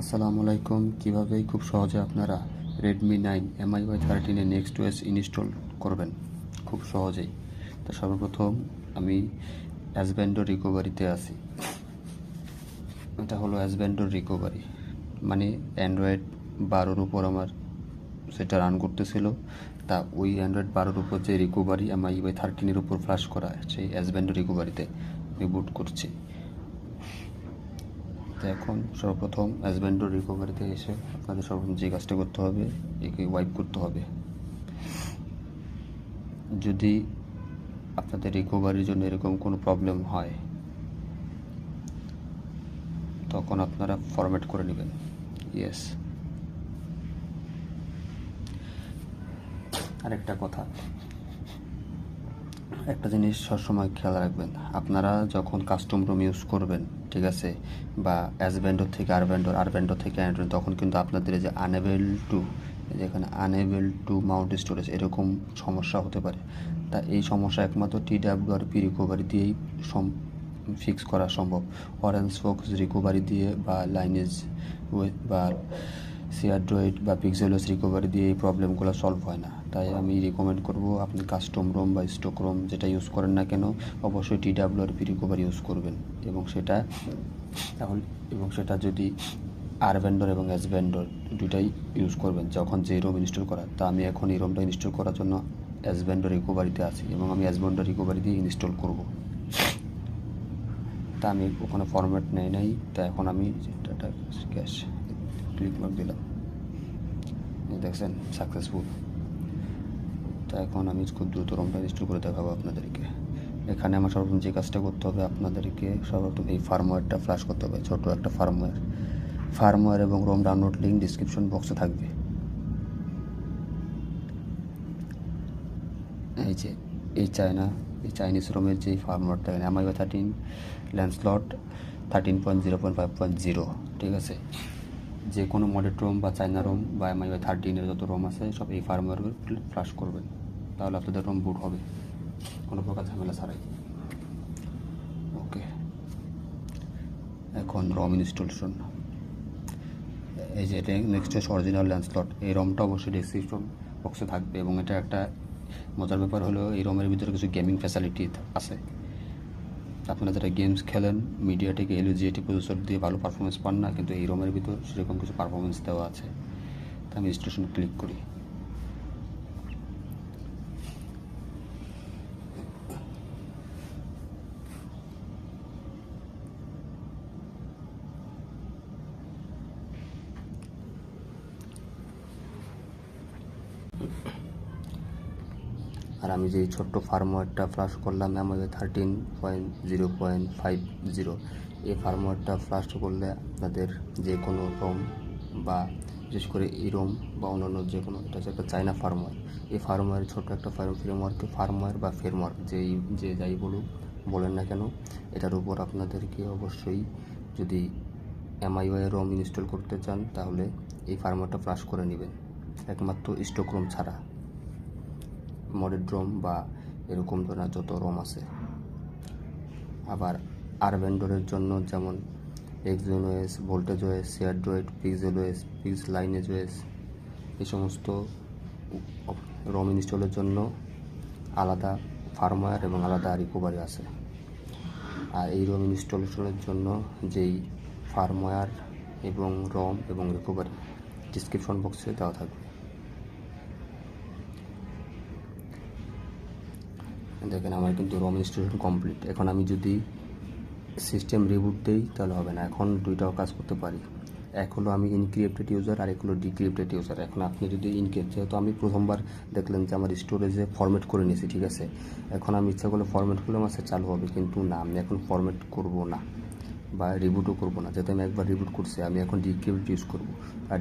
আসসালামু আলাইকুম কীভাবে, খুব সহজে আপনারা রেডমি নাইন এমআই ওয়াই থার্টিনে নেক্সট ওয়েস ইনস্টল করবেন? খুব সহজেই। তো সর্বপ্রথম আমি অ্যাসব্যান্ডো রিকভারিতে আছি। এটা হলো অ্যাসব্যান্ডোর রিকভারি মানে অ্যান্ড্রয়েড বারোর উপর আমার সেটা রান করতেছিল। তা ওই অ্যান্ড্রয়েড বারোর উপর যে রিকভারি এমআই ওয়াই থার্টিনের উপর ফ্লাশ করা, সেই অ্যাসব্যান্ডো রিকভারিতে আমি বুট করছি। তো এখন সর্বপ্রথম অ্যাসব্যান্ডো রিকভারিতে এসে আপনাদের সর্বপ্রথম যে কাজটা করতে হবে, একে ওয়াইপ করতে হবে। যদি আপনাদের রিকভারির জন্য এরকম কোনো প্রবলেম হয়, তখন আপনারা ফরম্যাট করে নেবেন। ইয়েস আরেকটা কথা, একটা জিনিস সবসময় খেয়াল রাখবেন, আপনারা যখন কাস্টম রুম ইউজ করবেন ঠিক আছে? বা অ্যাস থেকে আর ব্যান্ডর আর থেকে অ্যান্ড্রয়েড তখন কিন্তু আপনাদের যে আনএবেল টু যেখানে আনএবেল টু মাউন্ট স্টোরেজ এরকম সমস্যা হতে পারে। তা এই সমস্যা একমাত্র T W R P recovery দিয়েই সম ফিক্স করা সম্ভব। অরেঞ্জ ফোক্স রিকভারি দিয়ে বা লাইনেজ বা সিয়ারড্রয়েড বা পিক্সেলস রিকভারি দিয়ে এই প্রবলেমগুলো সলভ হয় না। তাই আমি রিকমেন্ড করব আপনি কাস্টম রোম বা স্টক রোম যেটা ইউজ করেন না কেন, অবশ্যই T W R P recovery use করবেন। এবং সেটা তাহলে এবং সেটা যদি আর ভেন্ডর এবং এস ভেন্ডর দুটাই ইউজ করবেন যখন যে রোম ইনস্টল করা, তা আমি এখন এই রোমটা ইনস্টল করার জন্য এস ভেন্ডর রিকভারিতে আছি এবং আমি এস ভেন্ডর রিকভারি দিয়ে ইনস্টল করব। তা আমি ওখানে ফরম্যাট নেই নাই, তা এখন আমি ক্যাশ ক্লিক মার্ক দিলাম। দেখছেন? সাকসেসফুল তা এখন আমি খুব দ্রুত রোমটা ইনস্টল করে দেখাবো আপনাদেরকে। এখানে আমার সর্বপ্রথম যে কাজটা করতে হবে আপনাদেরকে সর্বপ্রথম এই ফার্মওয়্যারটা ফ্ল্যাশ করতে হবে ছোট একটা ফার্মওয়্যার ফার্মওয়্যার এবং ROM download link description box থাকবে। এই যে, এই চায়না, এই চাইনিজ রোমের যে ফার্মওয়্যারটা এখানে আমার thirteen ল্যান্ডস্লট thirteen point zero point five point zero ঠিক আছে? যে কোনো মডেল রোম বা চায়না রোম বা এমআই থার্টিনের যত রোম আছে, সব এই ফার্মওয়্যারগুলো ফ্লাশ করবেন। তাহলে আপনাদের রোম বুট হবে। কোনো প্রকার ঝামেলা ছাড়াই। ওকে এখন রম ইনস্টলেশন এই যে এটা নেক্সট হচ্ছে অরিজিনাল ল্যান্ডস্লট এই রমটা অবশ্যই ডেসক্রিপশন বক্সে থাকবে এবং এটা একটা মজার ব্যাপার হলো, এই রমের ভিতরে কিছু গেমিং ফ্যাসিলিটি আছে। আপনারা যারা গেমস খেলেন মিডিয়াটেক এলজিএটি প্রসেসর দিয়ে ভালো পারফরমেন্স পান না, কিন্তু এই রোমের ভিতর সেরকম কিছু পারফরমেন্স দেওয়া আছে। তা আমি ইনস্টলেশন ক্লিক করি। আর আমি যে ছোট্ট ফার্মওয়্যারটা ফ্লাশ করলাম আমাদের thirteen point zero point five zero এই ফার্মওয়্যারটা ফ্লাশ করলে আপনাদের যে কোনো রোম বা বিশেষ করে এই রোম বা অন্যান্য যে কোনো এটা হচ্ছে একটা চাইনা ফার্মওয়্যার এই ফার্মওয়্যার ছোট্ট একটা ফার্ম ফ্রেমওয়ার্কে ফার্মওয়্যার বা ফ্রেমওয়ার্ক যেই, যে যাই বলুক, বলেন না কেন, এটার উপর আপনাদেরকে অবশ্যই যদি এমআইওয়াই রোম ইনস্টল করতে চান, তাহলে এই ফার্মওয়্যারটা ফ্লাশ করে নেবেন। একমাত্র স্টক রোম ছাড়া। মডেল রোম বা এরকম ধরনের যত রোম আছে। আবার আর ভেন্ডরের জন্য যেমন এক্সজন OS Voltage OS share droid Pixel OS Pix lineage OS এই সমস্ত রোম ইনস্টলের জন্য আলাদা ফার্মওয়্যার এবং আলাদা রিকভারি আছে। আর এই রোম ইনস্টলেশনের জন্য যেই ফার্মওয়্যার এবং রম এবং রিকভারি ডিসক্রিপশন বক্সে দেওয়া থাকবে। দেখেন আমার কিন্তু রম ইনস্টলেশন কমপ্লিট এখন আমি যদি সিস্টেম রিবুট দিই, তাহলে হবে না। এখন দুইটাও কাজ করতে পারি। এক হলো আমি ইনক্রিপ্টেড ইউজার আর এক হলো ডিক্রিপ্টেড ইউজার এখন আপনি যদি ইনক্রিপ্ট যেহেতু আমি প্রথমবার দেখলেন যে আমার স্টোরেজে ফরম্যাট করে নিয়েছি, ঠিক আছে? এখন আমি ইচ্ছা করলে ফরম্যাট করলে আমার চালু হবে, কিন্তু না, আমি এখন ফরম্যাট করব না বা রিবুটও করব না। যেহেতু আমি একবার রিবুট করছি, আমি এখন ডিক্রিপ্ট ইউজ করব। আর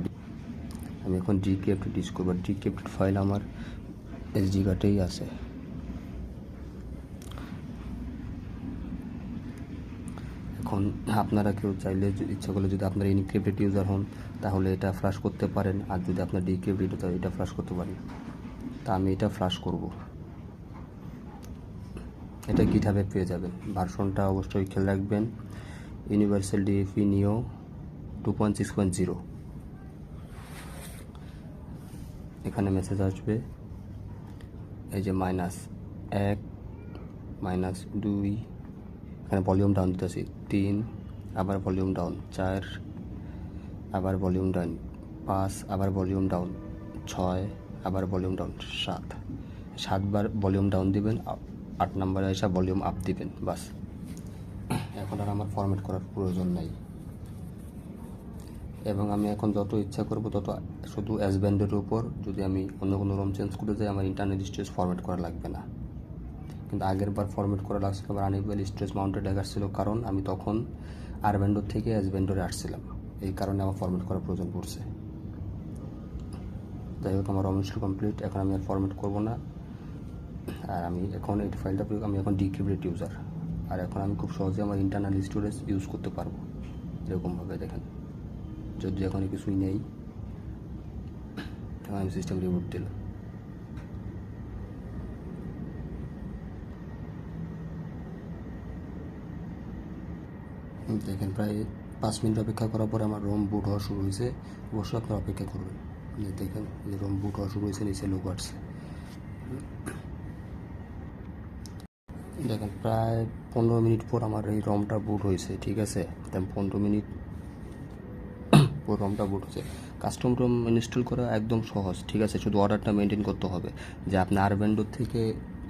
আমি এখন ডিক্রিপ্টেড ইউজ করব। ডিক্রিপ্টেড ফাইল আমার এসডি কার্ডেই আছে। এখন আপনারা কেউ চাইলে ইচ্ছা করলে যদি আপনারা ইনক্রিপ্টেড ইউজার হন, তাহলে এটা ফ্লাশ করতে পারেন। আর যদি আপনার ডিক্রিপ্টেড তাহলে এটা ফ্লাশ করতে পারেন। তা আমি এটা ফ্লাশ করব। এটা গিটহাবে পেয়ে যাবেন। ভার্সনটা অবশ্যই খেয়াল রাখবেন। Universal DFE neo two point six zero এখানে মেসেজ আসবে। এই যে মাইনাস এক মাইনাস দুই এখানে ভলিউম ডাউন দিতেছি। তিন, আবার ভলিউম ডাউন চার, আবার ভলিউম ডাউন পাঁচ, আবার ভলিউম ডাউন ছয়, আবার ভলিউম ডাউন সাত। সাতবার ভলিউম ডাউন দিবেন, আট নম্বরে এসে ভলিউম আপ দিবেন, বাস। এখন আর আমার ফরম্যাট করার প্রয়োজন নেই। এবং আমি এখন যত ইচ্ছা করব, তত শুধু এস ব্যান্ডের উপর। যদি আমি অন্য কোনো রোম চেঞ্জ করে যাই, আমার ইন্টারনেট স্টোরেজ ফরম্যাট করা লাগবে না। কিন্তু আগের বার ফরম্যাট করা লাগছিল আমার আনিবেল স্ট্রেস মাউন্টেড ছিল কারণ আমি তখন আর ব্যান্ডোর থেকে ব্যান্ডোরে আসছিলাম। এই কারণে আমার ফরম্যাট করার প্রয়োজন পড়ছে। যাই হোক, আমার রম ইনস্টল কমপ্লিট এখন আমি আর ফরম্যাট করব না। আর আমি এখন এই ফাইলটা আমি এখন ডিক্রিপ্টেড ইউজার আর এখন আমি খুব সহজে আমার ইন্টারনাল স্টোরেজ ইউজ করতে পারব। এরকমভাবে দেখেন। যদি এখন কিছুই নেই। আমি সিস্টেম রিবুট দিলাম। দেখেন, প্রায় পাঁচ মিনিট অপেক্ষা করার পরে আমার রোম বুট হওয়া শুরু হয়েছে। অবশ্যই আপনারা অপেক্ষা করবেন। দেখেন যে রোম বুট হওয়া শুরু হয়েছে, নিচে লোক আসছে। দেখেন, প্রায় পনেরো মিনিট পর আমার এই রমটা বুট হয়েছে, ঠিক আছে? পনেরো মিনিট পর রমটা বুট হয়েছে। কাস্টম রম ইনস্টল করা একদম সহজ, ঠিক আছে? শুধু অর্ডারটা মেনটেন করতে হবে। যে আপনি আর ব্যান্ডোর থেকে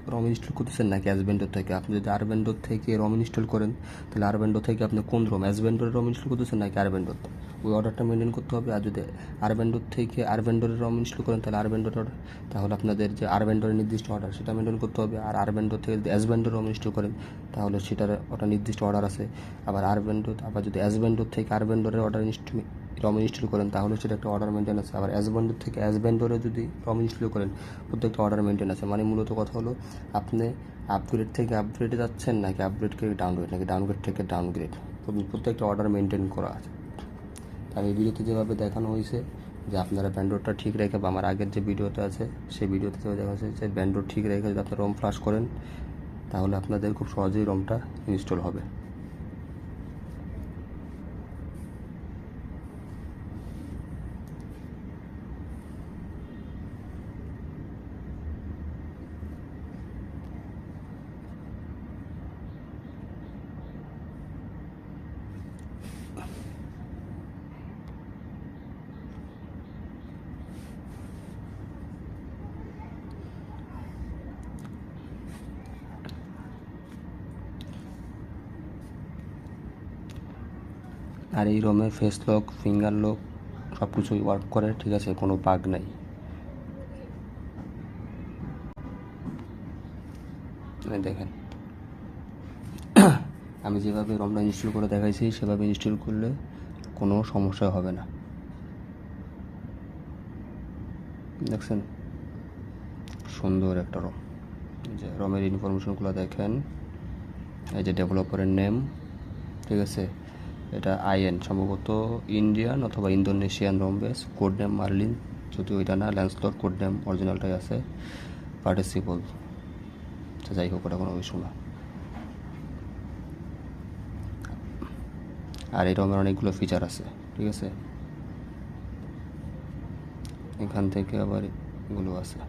রম ইনস্টল করতেছেন নাকি অ্যাস ব্যান্ডোর থেকে? আপনি যদি আর ব্যান্ডোর থেকে রম ইনস্টল করেন তাহলে আর ব্যান্ডোর থেকে আপনি কোন রম? অ্যাস ব্যান্ডোর রম ইনস্টল করতেছেন নাকি আর ব্যান্ডোর ওই অর্ডারটা মেনটেন করতে হবে। আর যদি আর ব্যান্ডোর থেকে আর ব্যান্ডোরের রম ইনস্টল করেন তাহলে আর ব্যান্ডোর order, তাহলে আপনাদের যে আর ব্যান্ডোরের নির্দিষ্ট অর্ডার সেটা মেনটেন করতে হবে। আর আর ব্যান্ডোর থেকে যদি অ্যাস ব্যান্ডোর রম ইনস্টল করেন তাহলে সেটার ওটা নির্দিষ্ট অর্ডার আছে। আবার আর ব্যান্ডোর আবার যদি অ্যাস ব্যান্ডোর থেকে আর ব্যান্ডোরের অর্ডার ইনস্টল রম ইনস্টল করেন, তাহলে সেটা একটা অর্ডার মেনটেন আছে। আবার ব্যান্ডোর থেকে ব্যান্ডোরে যদি রম ইনস্টল করেন, প্রত্যেকটা অর্ডার মেনটেন আছে। মানে মূলত কথা হলো, আপনি আপগ্রেড থেকে আপগ্রেডে যাচ্ছেন নাকি আপগ্রেড থেকে ডাউনগ্রেড নাকি ডাউনগ্রেড থেকে ডাউনগ্রেড প্রত্যেকটা অর্ডার মেনটেন করা আছে। আর এই ভিডিওতে যেভাবে দেখানো হয়েছে, যে আপনারা ব্যান্ডোরটা ঠিক রেখে, বা আমার আগের যে ভিডিওটা আছে, সেই ভিডিওতে যেভাবে দেখা হয়েছে, যে ব্যান্ডোর ঠিক রেখে যদি আপনারা রোম ফ্লাশ করেন, তাহলে আপনাদের খুব সহজেই রোমটা ইনস্টল হবে। আর এই রোমে ফেস লক ফিঙ্গার লক সব কিছুই ওয়ার্ক করে, ঠিক আছে, কোনো বাগ নাই। দেখেন। আমি যেভাবে রমটা ইনস্টল করে দেখাইছি, সেভাবে ইনস্টল করলে কোনো সমস্যা হবে না। দেখছেন? সুন্দর একটা রম। যে রমের ইনফরমেশনগুলো দেখেন। এই যে ডেভেলপারের নেম ঠিক আছে? এটা আইএন, সম্ভবত ইন্ডিয়ান অথবা Indonesian ROM base code name Marlin যদি ওইটা না ল্যান্সলট কোড নেম অরিজিনালটাই আছে পার্টিসিপল আচ্ছা যাই হোক, ওটা কোনো ইস্যু না। আর এই রমের অনেকগুলো ফিচার আছে, ঠিক আছে? এখান থেকে আবার এগুলো আছে।